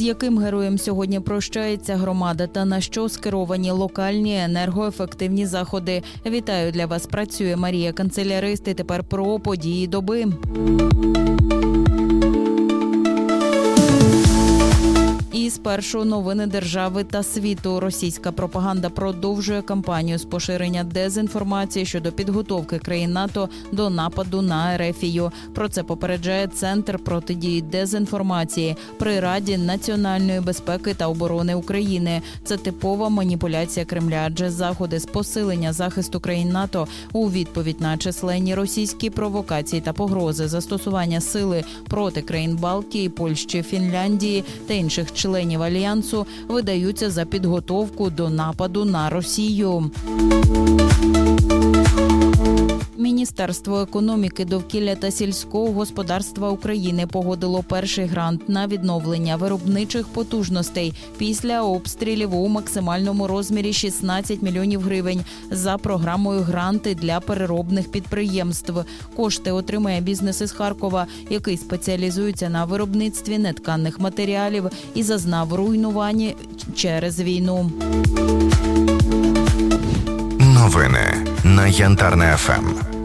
з яким героєм сьогодні прощається громада та на що скеровані локальні енергоефективні заходи. Вітаю для вас. Працює Марія Канцелярист. І тепер про події доби. І спершу новини держави та світу. Російська пропаганда продовжує кампанію з поширення дезінформації щодо підготовки країн НАТО до нападу на Ерефію. Про це попереджає Центр протидії дезінформації при Раді національної безпеки та оборони України. Це типова маніпуляція Кремля, адже заходи з посилення захисту країн НАТО у відповідь на численні російські провокації та погрози застосування сили проти країн Балтії, Польщі, Фінляндії та інших членів альянсу видаються за підготовку до нападу на Росію. Міністерство економіки, довкілля та сільського господарства України погодило перший грант на відновлення виробничих потужностей після обстрілів у максимальному розмірі 16 мільйонів гривень за програмою гранти для переробних підприємств. Кошти отримає бізнес із Харкова, який спеціалізується на виробництві нетканних матеріалів і зазнав руйнування через війну. Новини на Янтарне. ФМ.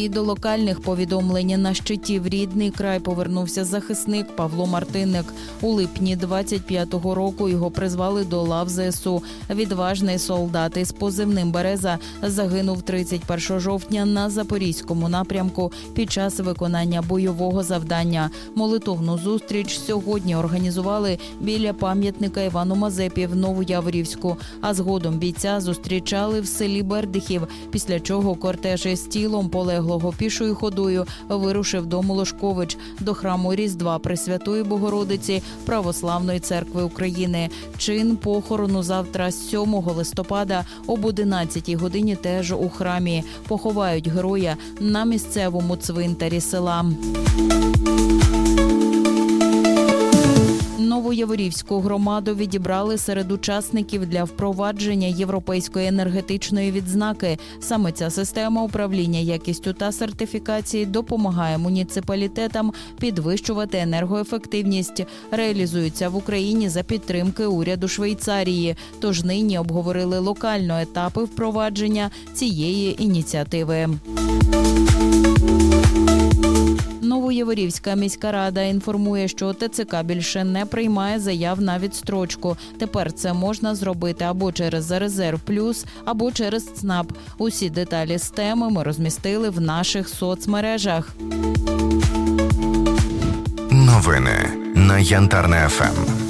І до локальних повідомлень на щиті в рідний край повернувся захисник Павло Мартинник. У липні 25-го року його призвали до лав ЗСУ. Відважний солдат із позивним Береза загинув 31 жовтня на запорізькому напрямку під час виконання бойового завдання. Молитовну зустріч сьогодні організували біля пам'ятника Івану Мазепі в Новояворівську. А згодом бійця зустрічали в селі Бердихів. Після чого кортеж із тілом полеглого пішою ходою вирушив до Молошкович до храму Різдва Пресвятої Богородиці Православної церкви України. Чин похорону завтра, 7 листопада, об 11 годині, теж у храмі. Поховають героя на місцевому цвинтарі села. Новояворівську громаду відібрали серед учасників для впровадження європейської енергетичної відзнаки. Саме ця система управління якістю та сертифікації допомагає муніципалітетам підвищувати енергоефективність. Реалізується в Україні за підтримки уряду Швейцарії. Тож нині обговорили локально етапи впровадження цієї ініціативи. Новоєворівська міська рада інформує, що ТЦК більше не приймає заяв на відстрочку. Тепер це можна зробити або через резерв плюс, або через ЦНАП. Усі деталі з теми ми розмістили в наших соцмережах. Новини на Янтарне. ФМ.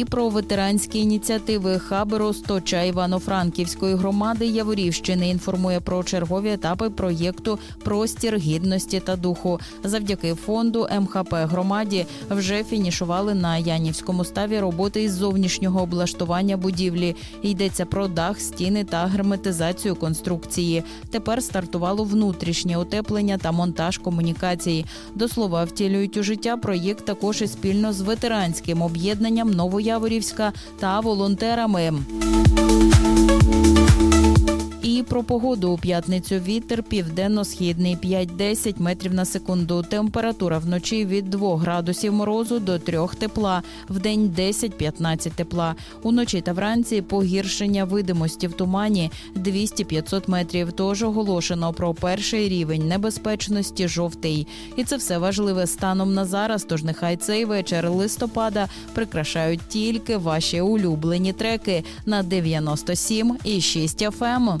І про ветеранські ініціативи хаб Росточа Івано-Франківської громади Яворівщини інформує про чергові етапи проєкту Простір гідності та духу. Завдяки фонду МХП громаді вже фінішували на Янівському ставі роботи із зовнішнього облаштування будівлі. Йдеться про дах, стіни та герметизацію конструкції. Тепер стартувало внутрішнє утеплення та монтаж комунікацій. До слова, втілюють у життя проєкт також і спільно з ветеранським об'єднанням Новояворівська та волонтерами. Про погоду у п'ятницю вітер південно-східний 5-10 метрів на секунду. Температура вночі від 2 градусів морозу до 3 тепла, вдень 10-15 тепла. Уночі та вранці погіршення видимості в тумані 200-500 метрів. Тож оголошено про перший рівень небезпечності жовтий. І це все важливе станом на зараз. Тож нехай цей вечір листопада прикрашають тільки ваші улюблені треки на 97 і 6 FM.